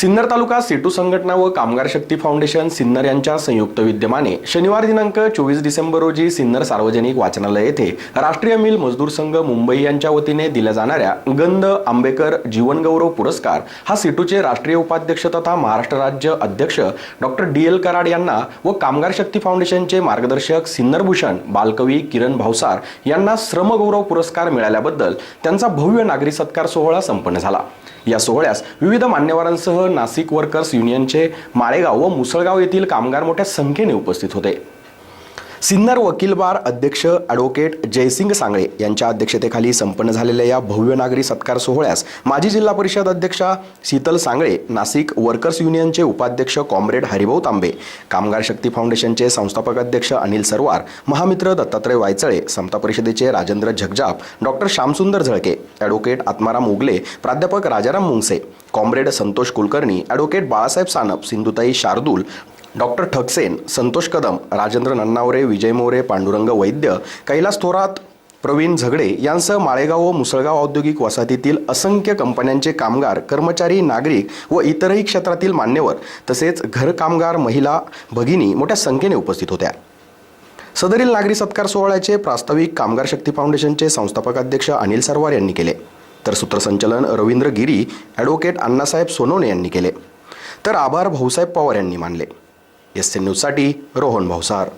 सिन्नर तालुका सेटू संघटना व कामगार शक्ती फाउंडेशन सिन्नर यांच्या संयुक्त विद्यमाने शनिवार दिनांक चोवीस डिसेंबर रोजी सिन्नर सार्वजनिक वाचनालय येथे राष्ट्रीय मिल मजदूर संघ मुंबई यांच्या वतीने दिल्या जाणाऱ्या गंध आंबेकर जीवनगौरव पुरस्कार हा सिटूचे राष्ट्रीय उपाध्यक्ष तथा महाराष्ट्र राज्य अध्यक्ष डॉक्टर डी एल कराड यांना व कामगार शक्ती फाउंडेशनचे मार्गदर्शक सिन्नर भूषण बालकवी किरण भावसार यांना श्रमगौरव पुरस्कार मिळाल्याबद्दल त्यांचा भव्य नागरी सत्कार सोहळा संपन्न झाला. या सोहळ्यास विविध मान्यवरांसह नाशिक वर्कर्स युनियनचे माळेगाव व मुसळगाव येथील कामगार मोठ्या संख्येने उपस्थित होते. सिन्नर वकील बार अध्यक्ष ॲडव्होकेट जयसिंग सांगळे यांच्या अध्यक्षतेखाली संपन्न झालेल्या या भव्य नागरी सत्कार सोहळ्यास माजी जिल्हा परिषद अध्यक्षा शीतल सांगळे नाशिक वर्कर्स युनियनचे उपाध्यक्ष कॉम्रेड हरिभाऊ तांबे कामगार शक्ती फाउंडेशनचे संस्थापक अध्यक्ष अनिल सरवार महामित्र दत्तात्रय वायचळे समता परिषदेचे राजेंद्र झगजाप डॉक्टर श्यामसुंदर झळके ॲडव्होकेट आत्माराम उगले प्राध्यापक Rajaram Mungse comrade Santosh Kulkarni advocate Balasaheb Sanap Sindhutai Shardul doctor Thaksen Santosh Kadam Rajendra Nannaware Vijay More Pandurang Vaidya Kailas Thorat Pravin Zagde यांसह माळेगाव व मुसळगाव औद्योगिक वसाहतीतील असंख्य कंपन्यांचे कामगार कर्मचारी नागरिक व इतरही क्षेत्रातील मान्यवर तसेच घरकामगार महिला भगिनी मोठ्या संख्येने उपस्थित होत्या. सदरील नागरी सत्कार सोहळ्याचे प्रास्ताविक कामगार शक्ती फाउंडेशनचे संस्थापक अध्यक्ष अनिल सरवार यांनी केले. तर सूत्रसंचलन रवींद्र गिरी ॲडव्होकेट अण्णासाहेब सोनवणे यांनी केले. तर आभार भाऊसाहेब पवार यांनी मानले. एस एन न्यूजसाठी रोहन भावसार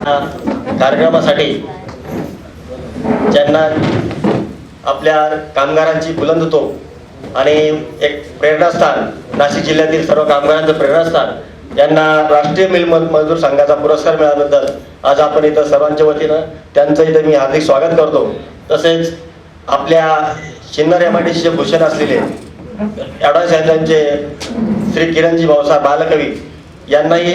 कार्यक्रमासाठी ज्यांना आपल्या कामगारांची बुलंद होतो आणि एक प्रेरणास्थान नाशिक जिल्ह्यातील सर्व कामगारांचं प्रेरणास्थान यांना राष्ट्रीय मिल मजदूर संघाचा पुरस्कार मिळाल्याबद्दल आज आपण इथं सर्वांच्या वतीनं त्यांचं इथं मी हार्दिक स्वागत करतो. तसेच आपल्या शिन्नर एम आय डी भूषण असलेले ॲडव्हान्स यांचे श्री किरणजी भाऊसाहेब बालकवी यांनाही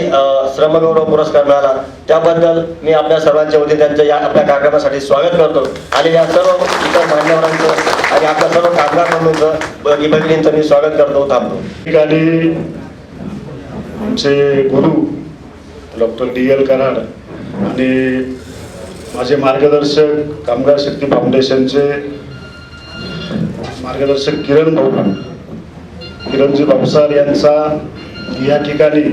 श्रमगौरव पुरस्कार मिळाला. त्याबद्दल मी आपल्या सर्वांच्या वतीने त्यांच्या या आपल्या कार्यक्रमासाठी स्वागत करतो. आणि या सर्व इतर मान्यवरांचं आणि आपल्या सर्व कामगार बंधूंचं भगी भगिनींचं मी स्वागत करतो थांबतो. ठिकाणी आमचे गुरु डॉक्टर डी एल कराड आणि माझे मार्गदर्शक कामगार शक्ती फाउंडेशनचे मार्गदर्शक किरण भाऊ. किरणजी भावसार यांचा या ठिकाणी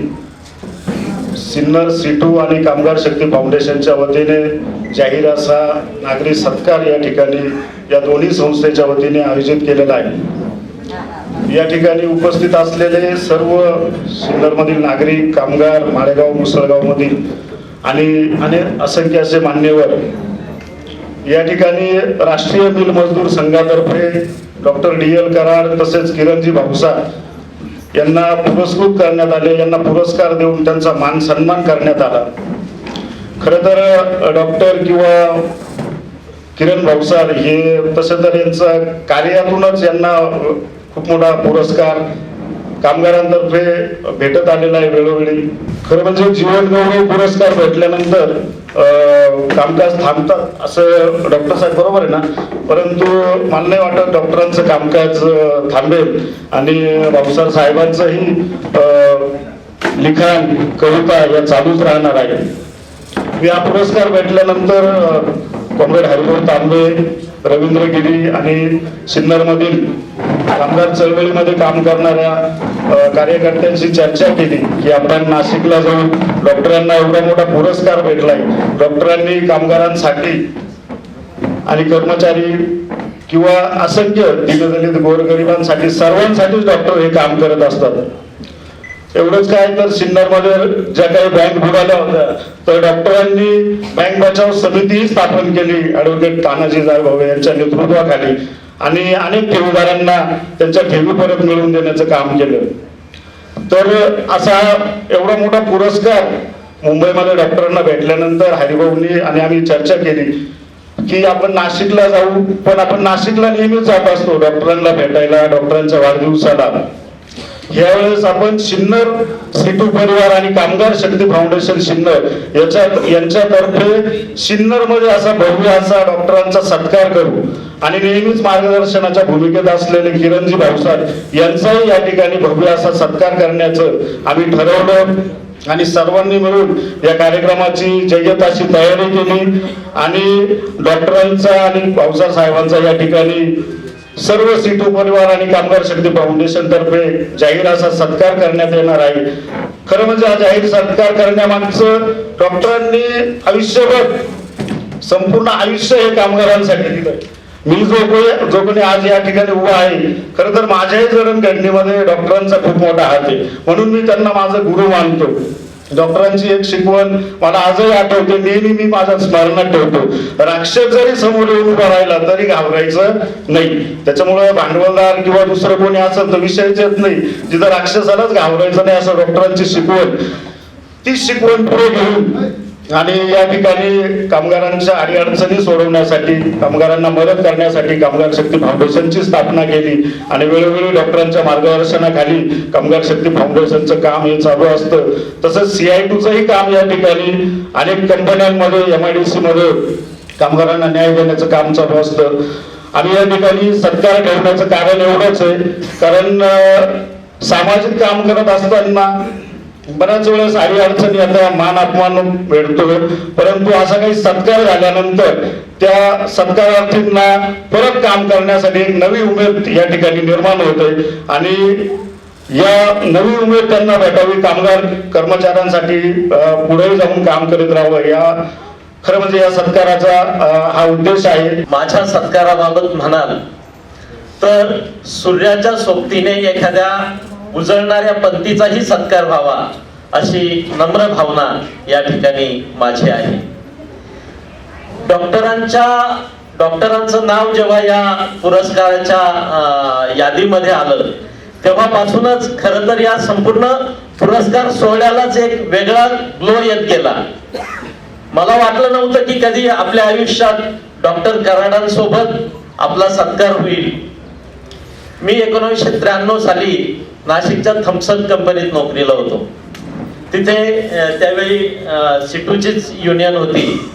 सिन्नर सिटू आणि कामगार शक्ती फाउंडेशनच्या वतीने जाहीर असा नागरी सत्कार या ठिकाणी या दोन्ही संस्थेच्या वतीने आयोजित केलेला आहे. या ठिकाणी उपस्थित असलेले सर्व सिन्नरमधील नागरिक कामगार माळेगाव मुसळगावमधील आणि अनेक असंख्य असे मान्यवर या ठिकाणी राष्ट्रीय मिल मजदूर संघातर्फे डॉक्टर डी एल कराड तसेच किरणजी भाऊसा यांना पुरस्कृत करण्यात आले यांना पुरस्कार देऊन त्यांचा मान सन्मान करण्यात आला. खरं तर डॉक्टर किंवा किरण भावसार हे तसं तर यांचं कार्यातूनच यांना खूप मोठा पुरस्कार कामगारांतर्फे भेटत आलेला आहे वेळोवेळी. खरं म्हणजे जीवनगौरव पुरस्कार भेटल्यानंतर कामकाज थांबतात असं डॉक्टर साहेब बरोबर आहे ना? परंतु मला नाही वाटत डॉक्टरांचं कामकाज थांबेल आणि भाऊसार साहेबांचंही लिखाण कविता या चालूच राहणार आहे. या पुरस्कार भेटल्यानंतर कॉम्रेड हरिभाऊ तांबे रवींद्र गिरी आणि सिन्नरमधील कामगार चळवळीमध्ये काम करणाऱ्या कार्यकर्त्यांशी चर्चा केली की आपण नाशिकला जाऊन डॉक्टरांना एवढा मोठा पुरस्कार भेटलाय. डॉक्टरांनी कामगारांसाठी आणि कर्मचारी किंवा असंख्य दिनदलित गोरगरिबांसाठी सर्वांसाठीच डॉक्टर हे काम करत असतात. एवढंच काय तर सिन्नरमध्ये ज्या काही बँक बुडाल्या होत्या तर डॉक्टरांनी बँक बचाव समिती स्थापन केली. ऍडव्होकेट तानाजी भाऊ यांच्या नेतृत्वाखाली. आणि अनेक ठेवीदारांना त्यांच्या ठेवी परत मिळवून देण्याचं काम केलं. तर असा एवढा मोठा पुरस्कार मुंबईमध्ये डॉक्टरांना भेटल्यानंतर हरिभाऊंनी आणि आम्ही चर्चा केली की आपण नाशिकला जाऊ पण आपण नाशिकला नेहमीच जात असतो डॉक्टरांना भेटायला डॉक्टरांच्या वाढदिवसाला. यावेळेस आपण सिन्नर सेतू परिवार आणि कामगार शक्ती फाउंडेशन सिन्नर याच्या यांच्यातर्फे सिन्नरमध्ये असा भव्य असा डॉक्टरांचा सत्कार करू. आणि नेहमीच मार्गदर्शनाच्या भूमिकेत असलेले किरणजी भाऊसाहेब यांचाही या ठिकाणी भव्य असा सत्कार करण्याचं आम्ही ठरवलं. आणि सर्वांनी मिळून या कार्यक्रमाची जय्यत अशी तयारी केली. आणि डॉक्टरांचा आणि भाऊसाहेब साहेबांचा या ठिकाणी सर्व सीटू परिवार आणि कामगार शक्ती फाउंडेशन तर्फे जाहीर असा सत्कार करण्यात येणार आहे. खरं म्हणजे हा जाहीर सत्कार करण्यामागचं डॉक्टरांनी आयुष्यभर संपूर्ण आयुष्य हे कामगारांसाठी दिलं मी जो कोणी जो कोणी आज या ठिकाणी उभा आहे खरं तर माझ्याही जडणघडणीमध्ये डॉक्टरांचा खूप मोठा हात आहे. म्हणून मी त्यांना माझं गुरु मानतो. डॉक्टरांची एक शिकवण मला आजही आठवते. नेहमी मी माझ्या स्मरणात ठेवतो. राक्षस जरी समोर येऊन उभा राहिला तरी घाबरायचं नाही. त्याच्यामुळे भांडवलदार किंवा दुसरं कोणी असेल तर विषयच येत नाही. तिथं राक्षसालाच घाबरायचं नाही असं डॉक्टरांची शिकवण. ती शिकवण पुढे घेऊन आणि या ठिकाणी कामगारांच्या अडीअडचणी सोडवण्यासाठी कामगारांना मदत करण्यासाठी कामगार शक्ती फाउंडेशनची स्थापना केली आणि वेळोवेळी डॉक्टरांच्या मार्गदर्शनाखाली कामगार शक्ती फाउंडेशनचं काम हे चालू असतं. तसंच सीआय टूचंही काम या ठिकाणी अनेक कंपन्यांमध्ये एम आय डी सी मध्ये कामगारांना न्याय देण्याचं काम चालू असतं. आणि या ठिकाणी सत्कार ठेवण्याचं कारण एवढंच आहे कारण सामाजिक काम करत असताना बऱ्याच वेळेस आई अडचणी आता मान अपमान भेटतोय परंतु असा काही सत्कार झाल्यानंतर त्या सत्कारार्थींना परत काम करण्यासाठी एक नवी उमेद या ठिकाणी निर्माण होते. आणि या नवी उमेद त्यांना भेटावी कामगार कर्मचाऱ्यांसाठी पुढे जाऊन काम करीत राहावं या खरं म्हणजे या सत्काराचा हा उद्देश आहे. माझ्या सत्काराबाबत म्हणाल तर सूर्याच्या सोबतीने एखाद्या उजळणाऱ्या पंथीचाही सत्कार व्हावा अशी नम्र भावना या ठिकाणी माझी आहे. डॉक्टरांच्या डॉक्टरांचं नाव जेव्हा या पुरस्काराच्या यादीमध्ये आलं तेव्हापासूनच खर तर या संपूर्ण पुरस्कार सोहळ्यालाच एक वेगळा ग्लो येत गेला. मला वाटलं नव्हतं की कधी आपल्या आयुष्यात डॉक्टर कराडांसोबत आपला सत्कार होईल. मी एकोणीसशे त्र्याण्णव साली नाशिकच्या थम्सन कंपनीत नोकरीला होतो. तिथे त्यावेळी सिटूचीच युनियन होती.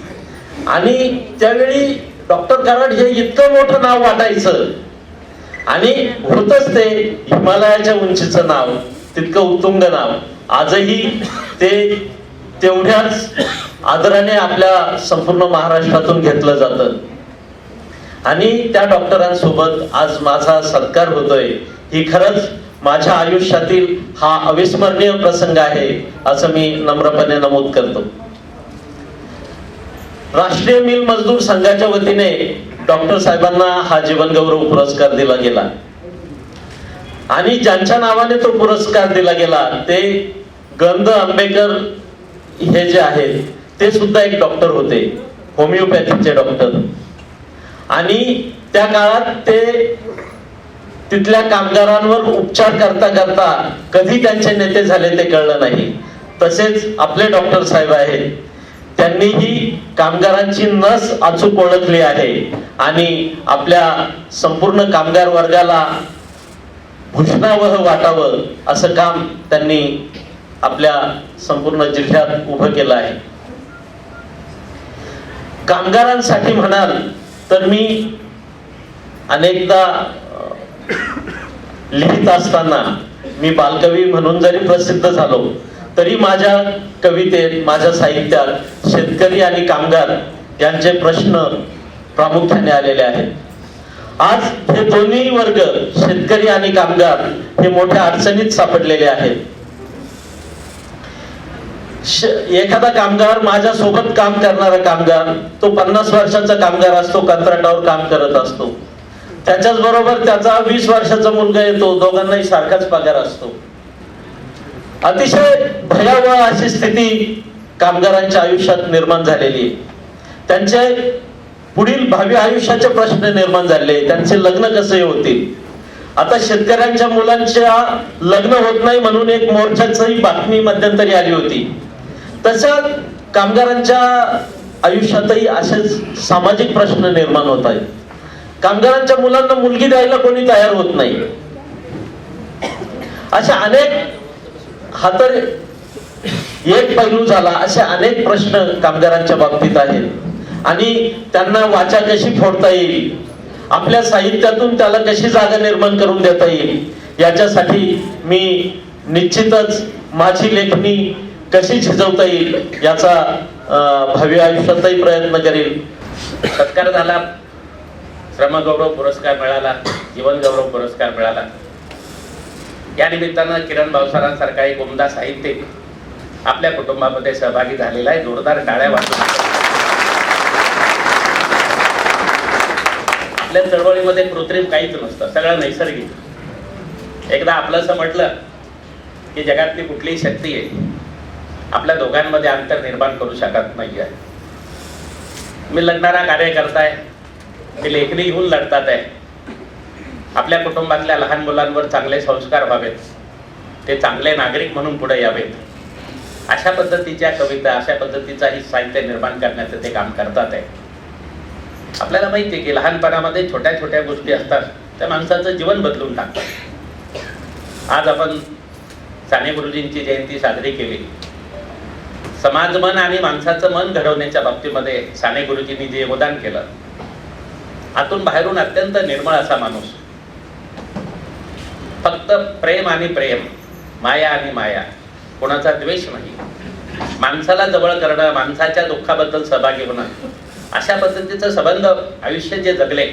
आणि त्यावेळी डॉक्टर कराड हे इतकं मोठं नाव वाटायचं. आणि होतच ते हिमालयाच्या उंचीचं नाव तितकं उत्तुंग नाव. आजही ते तेवढ्याच आदराने आपल्या संपूर्ण महाराष्ट्रातून घेतलं जातं. आणि त्या डॉक्टरांसोबत आज माझा सत्कार होतोय. ही खरंच माझ्या आयुष्यातील हा अविस्मरणीय प्रसंग आहे असं मी नम्रपणे नमूद करतो. राष्ट्रीय मिल मजदूर संघाच्या वतीने डॉक्टर साहेबांना हा जीवनगौरव पुरस्कार दिला गेला. आणि ज्यांच्या नावाने तो पुरस्कार दिला गेला ते गंध आंबेकर हे जे आहेत ते सुद्धा एक डॉक्टर होते होमिओपॅथीचे डॉक्टर. आणि त्या काळात ते तिथल्या कामगारांवर उपचार करता करता कधी त्यांचे नेते झाले ते कळलं नाही. तसेच आपले डॉक्टर साहेब आहेत. त्यांनीही कामगारांची नस अचूक ओळखली आहे आणि आपल्या संपूर्ण कामगार वर्गाला भूषणावह वाटावं असं काम त्यांनी आपल्या संपूर्ण जिल्ह्यात उभं केलं आहे. कामगारांसाठी म्हणाल तर मी अनेकदा लिहित असताना मी बालकवी म्हणून जरी प्रसिद्ध झालो तरी माझ्या कवितेत माझ्या साहित्यात शेतकरी आणि कामगार यांचे प्रश्न प्रामुख्याने आलेले आहेत. आज हे दोन्ही वर्ग शेतकरी आणि कामगार हे मोठ्या अडचणीत सापडलेले आहेत. श- एखादा कामगार माझ्या सोबत काम करणारा कामगार तो पन्नास वर्षाचा कामगार असतो कंत्राटावर काम करत असतो. त्याच्याच बरोबर त्याचा वीस वर्षाचा मुलगा येतो. दोघांनाही सारखाच पगार असतो. अतिशय भयावह अशी स्थिती कामगारांच्या आयुष्यात निर्माण झालेली आहे. त्यांचे पुढील भावी आयुष्याचे प्रश्न निर्माण झाले. त्यांचे लग्न कसे होतील? आता शेतकऱ्यांच्या मुलांच्या लग्न होत नाही म्हणून एक मोर्चाची बातमी मध्यंतरी आली होती. तशा कामगारांच्या आयुष्यातही असेच सामाजिक प्रश्न निर्माण होत आहेत. कामगारांच्या मुलांना मुलगी द्यायला कोणी तयार होत नाही. अशा अनेक हा तर एक पैलू झाला असे अनेक प्रश्न कामगारांच्या बाबतीत आहेत. आणि त्यांना वाचा कशी फोडता येईल? आपल्या साहित्यातून त्याला कशी जागा निर्माण करून देता येईल? याच्यासाठी मी निश्चितच माझी लेखणी कशी झिजवता येईल याचा भावी आयुष्यातही प्रयत्न करेल सत्कार झाला. श्रमगौरव पुरस्कार मिळाला जीवनगौरव पुरस्कार मिळाला. या निमित्तानं किरण भावसारांसारखा एक उमदा साहित्यिक आपल्या कुटुंबामध्ये सहभागी झालेला आहे जोरदार टाळ्या वाजून आपल्या चळवळीमध्ये कृत्रिम काहीच नसतं सगळं नैसर्गिक. एकदा आपलं असं म्हटलं की जगातली कुठलीही शक्ती आहे आपल्या दोघांमध्ये अंतर निर्माण करू शकत नाही आहे मी लढणारा कार्यकर्ता आहे. ते लेखणी घेऊन लढतात आहे. आपल्या कुटुंबातल्या लहान मुलांवर चांगले संस्कार व्हावेत. ते चांगले नागरिक म्हणून पुढे यावेत. अशा पद्धतीच्या कविता अशा पद्धतीचाही साहित्य निर्माण करण्याचं ते काम करतात आहे. आपल्याला माहिती आहे की लहानपणामध्ये छोट्या छोट्या गोष्टी असतात त्या माणसाचं जीवन बदलून टाकतात. आज आपण साने गुरुजींची जयंती साजरी केली. समाज मन आणि माणसाचं मन घडवण्याच्या बाबतीमध्ये साने गुरुजींनी जे योगदान केलं आतून बाहेरून अत्यंत निर्मळ असा माणूस. फक्त प्रेम आणि प्रेम माया आणि माया कोणाचा द्वेष नाही. माणसाला जवळ करणं माणसाच्या दुःखाबद्दल सहभागी होणं अशा पद्धतीचं संबंध आयुष्य जे जगले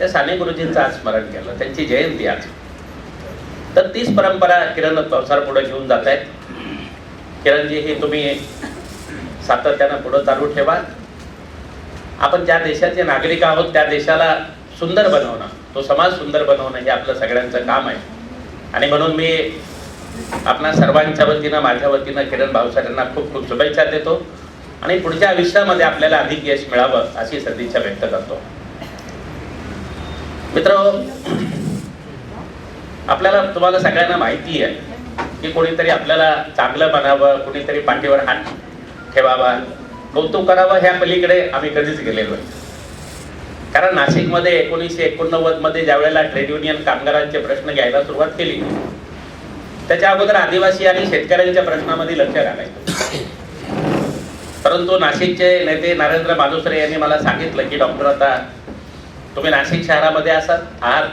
ते साने गुरुजींचं आज स्मरण केलं. त्यांची जयंती आज. तर तीच परंपरा किरण संसार पुढे घेऊन जात आहेत किरणजी हे तुम्ही सातत्यानं पुढे चालू ठेवा. आपण ज्या देशाचे नागरिक आहोत त्या देशाला सुंदर बनवणं तो समाज सुंदर बनवणं हे आपलं सगळ्यांचं काम आहे. आणि म्हणून मी आपणा सर्वांच्या वतीनं माझ्या वतीनं किरण भावसाऱ्यांना खूप खूप शुभेच्छा देतो. आणि पुढच्या आयुष्यामध्ये आपल्याला अधिक यश मिळावं अशी सदिच्छा व्यक्त करतो. मित्र आपल्याला तुम्हाला सगळ्यांना माहिती आहे की कोणीतरी आपल्याला चांगलं बनावं कोणीतरी पाठीवर हात ठेवावा. कौतुक करावं ह्या पलीकडे आम्ही कधीच गेलेलो कारण नाशिकमध्ये एकोणीसशे एकोणनव्वदमध्ये ज्या वेळेला ट्रेड युनियन कामगारांचे प्रश्न घ्यायला सुरुवात केली त्याच्या अगोदर आदिवासी आणि शेतकऱ्यांच्या प्रश्नामध्ये लक्ष घालायचं. परंतु नाशिकचे नेते नरेंद्र मालुसरे यांनी मला सांगितलं की डॉक्टर आता तुम्ही नाशिक शहरामध्ये असाल आहात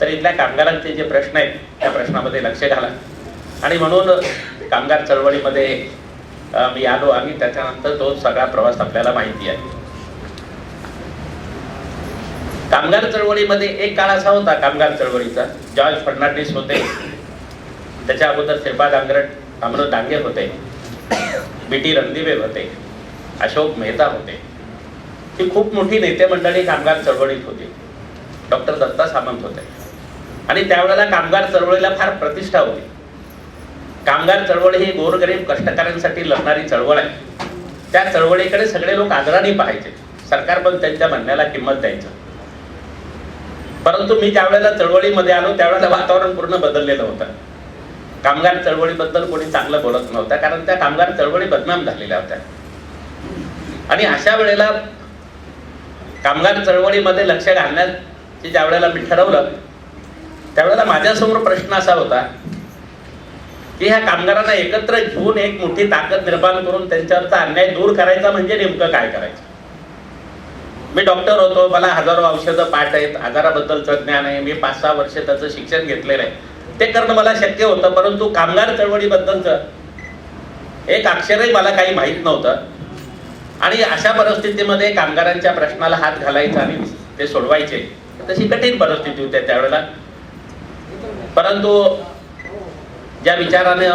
तर इथल्या कामगारांचे जे प्रश्न आहेत त्या प्रश्नामध्ये लक्ष घाला. आणि म्हणून कामगार चळवळीमध्ये मी आलो आणि त्याच्यानंतर तो सगळा प्रवास आपल्याला माहिती आहे. कामगार चळवळीमध्ये एक काळ असा होता कामगार चळवळीचा. जॉर्ज फर्नांडिस होते. त्याच्या अगोदर श्रीपाद आंग्रट अमृत डांगे होते. बी टी रणदिवे होते. अशोक मेहता होते. ही खूप मोठी नेते मंडळी कामगार चळवळीत होती. डॉक्टर दत्ता सामंत होते. आणि त्यावेळेला कामगार चळवळीला फार प्रतिष्ठा होती. कामगार चळवळ ही गोरगरीब कष्टकऱ्यांसाठी लढणारी चळवळ आहे. त्या चळवळीकडे सगळे लोक आदराने पाहायचे. सरकार पण त्यांच्या म्हणण्याला किंमत द्यायचं. परंतु मी त्यावेळेला चळवळीमध्ये आलो त्यावेळेला वातावरण पूर्ण बदललेलं होतं. कामगार चळवळीबद्दल कोणी चांगलं बोलत नव्हतं कारण त्या कामगार चळवळी बदनाम झालेल्या होत्या. आणि अशा वेळेला कामगार चळवळीमध्ये लक्ष घालण्याची ज्या वेळेला मी ठरवलं त्यावेळेला माझ्यासमोर प्रश्न असा होता की ह्या कामगारांना एकत्र घेऊन एक मोठी ताकद निर्माण करून त्यांच्यावरचा अन्याय दूर करायचा म्हणजे नेमकं काय करायचं? मी डॉक्टर होतो मला हजारो औषधं पाठ आहेत आजाराबद्दलचं ज्ञान आहे मी पाच सहा वर्ष त्याचं शिक्षण घेतलेलं आहे. ते करणं मला शक्य होतं परंतु कामगार चळवळीबद्दलचं एक अक्षरही मला काही माहीत नव्हतं. आणि अशा परिस्थितीमध्ये कामगारांच्या प्रश्नाला हात घालायचा आणि ते सोडवायचे. तशी कठीण परिस्थिती होती त्यावेळेला. परंतु ज्या विचाराने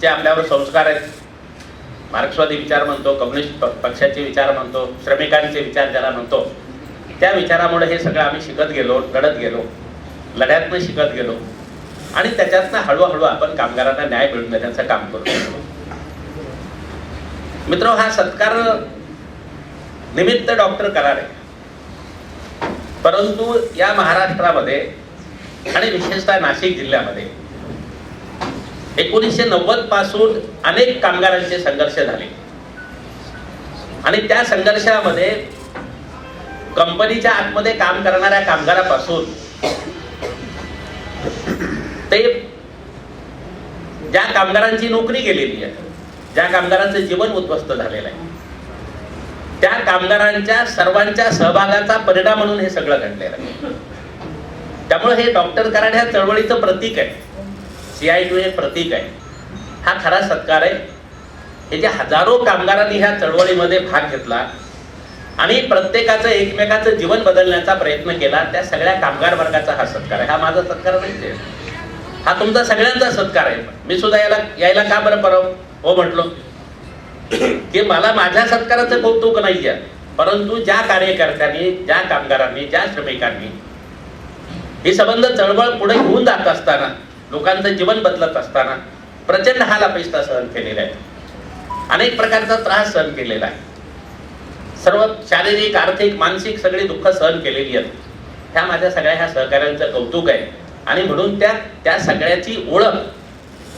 जे आपल्यावर संस्कार आहेत मार्क्सवादी विचार म्हणतो कम्युनिस्ट प- पक्षाचे विचार म्हणतो श्रमिकांचे विचार ज्याला म्हणतो त्या विचारामुळे हे सगळं आम्ही शिकत गेलो लढत गेलो लढ्यातनं शिकत गेलो. आणि त्याच्यातनं हळूहळू आपण कामगारांना न्याय मिळवून देण्याचं काम करू मित्र हा सत्कार निमित्त डॉक्टर करार. आहे परंतु या महाराष्ट्रामध्ये आणि विशेषतः नाशिक जिल्ह्यामध्ये एकोणीसशे नव्वदपासून अनेक कामगारांचे संघर्ष झाले. आणि त्या संघर्षामध्ये कंपनीच्या आतमध्ये काम करणाऱ्या कामगारापासून ते ज्या कामगारांची नोकरी गेलेली आहे ज्या कामगारांचं जीवन उद्ध्वस्त झालेलं आहे त्या कामगारांच्या सर्वांच्या सहभागाचा परिणाम म्हणून हे सगळं घडलेलं आहे. त्यामुळे हे डॉक्टर कराड ह्या चळवळीचं प्रतीक आहे. सीआयटी हे प्रतीक आहे हा खरा सत्कार आहे. हे जे हजारो कामगारांनी ह्या चळवळीमध्ये भाग घेतला आणि प्रत्येकाचं एकमेकाचं जीवन बदलण्याचा प्रयत्न केला त्या सगळ्या कामगार वर्गाचा हा सत्कार आहे. हा माझा सत्कार नाही हा तुमचा सगळ्यांचा सत्कार आहे. मी सुद्धा याला यायला का बरं परव हो म्हटलो. की मला माझ्या सत्काराचं कौतुक नाही आहे परंतु ज्या कार्यकर्त्यांनी ज्या कामगारांनी ज्या श्रमिकांनी ही संबंध चळवळ पुढे घेऊन जात असताना लोकांचं जीवन बदलत असताना प्रचंड हाल अपेक्षा सहन केलेला आहेत. अनेक प्रकारचा त्रास सहन केलेला आहे. सर्व शारीरिक आर्थिक मानसिक सगळी दुःख सहन केलेली आहेत. ह्या माझ्या सगळ्या ह्या सहकाऱ्यांचं कौतुक आहे. आणि म्हणून त्या त्या सगळ्याची ओळख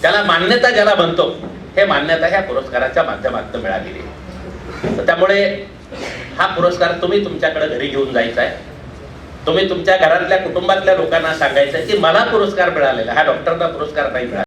त्याला मान्यता ज्याला म्हणतो हे मान्यता ह्या पुरस्काराच्या माध्यमातून मिळालेली आहे. तर त्यामुळे हा पुरस्कार तुम्ही तुमच्याकडे घरी घेऊन जायचा आहे. तुम्ही तुमच्या घरातल्या कुटुंबातल्या लोकांना सांगायचं की मला पुरस्कार मिळालेला हा डॉक्टरना पुरस्कार नाही मिळाला.